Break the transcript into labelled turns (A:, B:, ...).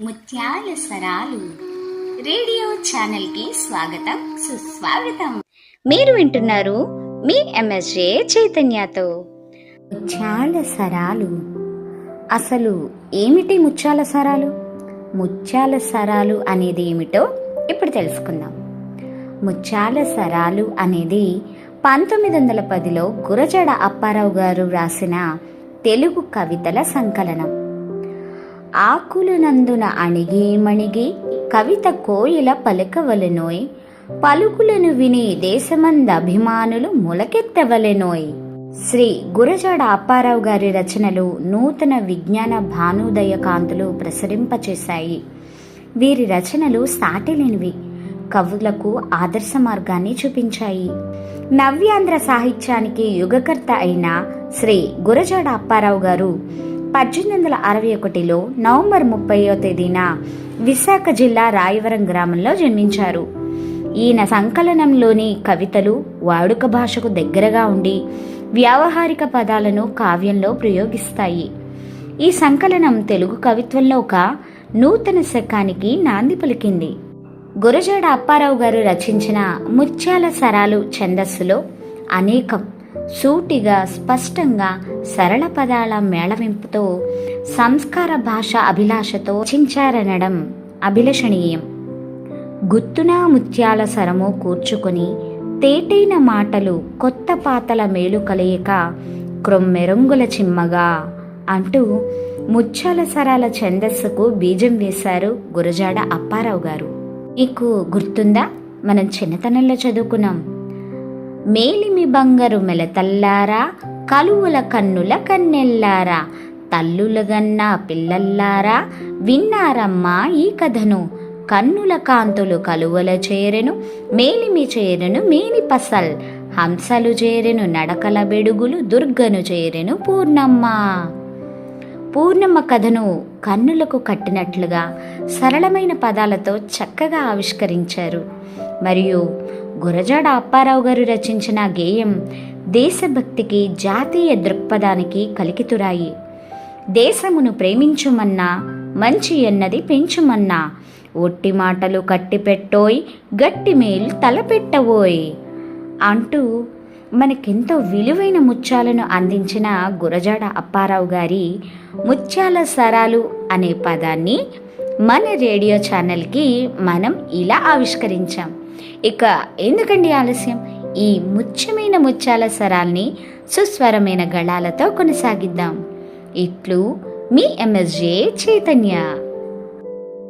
A: ముత్యాల సరాలు రేడియో ఛానల్కి స్వాగతం సుస్వాగతం. మీరు వింటున్నారు మీ ఎంఎస్జే చైతన్యతో. ముత్యాల సరాలు అసలు ఏమిటి ముత్యాల సరాలు ముత్యాల సరాలు అనేది ఏమిటో ఇప్పుడు తెలుసుకుందాం. ముత్యాల సరాలు అనేది పంతొమ్మిది వందల పదిలో గురజడ అప్పారావు గారు రాసిన తెలుగు కవితల సంకలనం. ఆకులనందున అణిగి మణిగి కవిత కోయిల పలకవలెనోయ్. పలుకులను విని దేశమంద అభిమానులు మొలకెత్తవలెనోయ్. శ్రీ గురజాడ అప్పారావు గారి రచనలు నూతన విజ్ఞాన భానుదయ కాంతులు ప్రసరింపచేశాయి. వీరి రచనలు సాటిలేనివి కవులకు ఆదర్శ మార్గాన్ని చూపించాయి. నవ్యాంధ్ర సాహిత్యానికి యుగకర్త అయిన శ్రీ గురజాడ అప్పారావు గారు పద్దెనిమిది వందల అరవై ఒకటిలో నవంబర్ ముప్పయో తేదీన విశాఖ జిల్లా రాయవరం గ్రామంలో జన్మించారు. ఈయన సంకలనంలోని కవితలు వాడుక భాషకు దగ్గరగా ఉండి వ్యావహారిక పదాలను కావ్యంలో ప్రయోగిస్తాయి. ఈ సంకలనం తెలుగు కవిత్వంలో ఒక నూతన శకానికి నాంది పలికింది. గురజాడ అప్పారావు గారు రచించిన ముత్యాల సరాలు ఛందస్సులో అనేకం సూటిగా స్పష్టంగా సరళ పదాల మేళవింపుతో సంస్కార భాష అభిలాషతో చించారనడం అభిలషణీయం. గుత్తున ముత్యాల సరము కూర్చుకొని తేటైన మాటలు కొత్త పాతల మేలు కలయిక క్రొమ్మెరంగుల చిమ్మగా అంటూ ముత్యాల సరాల ఛందస్సుకు బీజం వేశారు గురజాడ అప్పారావు గారు. నీకు గుర్తుందా? మనం చిన్నతనంలో చదువుకున్నాం. మేలిమి బంగారు మెలతల్లారా కలువుల కన్నుల కన్నెల్లారా తల్లులగన్న పిల్లల్లారా విన్నారమ్మా ఈ కథను. కన్నుల కాంతులు కలువల చేరెను మేలిమి చేరెను మేని పసల్ హంసలు చేరెను నడకల బెడుగులు దుర్గను చేరెను పూర్ణమ్మ. పూర్ణమ్మ కథను కన్నులకు కట్టినట్లుగా సరళమైన పదాలతో చక్కగా ఆవిష్కరించారు. మరియు గురజాడ అప్పారావు గారు రచించిన గేయం దేశభక్తికి జాతీయ దృక్పథానికి కలికితురాయి. దేశమును ప్రేమించుమన్నా మంచి ఎన్నది పెంచుమన్నా ఒట్టి మాటలు కట్టిపెట్టోయ్ గట్టి మేలు తలపెట్టవోయ్ అంటూ మనకెంతో విలువైన ముత్యాలను అందించిన గురజాడ అప్పారావు గారి ముత్యాల సరాలు అనే పదాన్ని మన రేడియో ఛానల్కి మనం ఇలా ఆవిష్కరించాం. ఇక ఎందుకండి ఆలస్యం? ఈ ముచ్చమైన ముత్యాల సరాల్ని సుస్వరమైన గళాలతో కొనసాగిద్దాం. ఇట్లు మీ ఎంఎస్జే చైతన్య.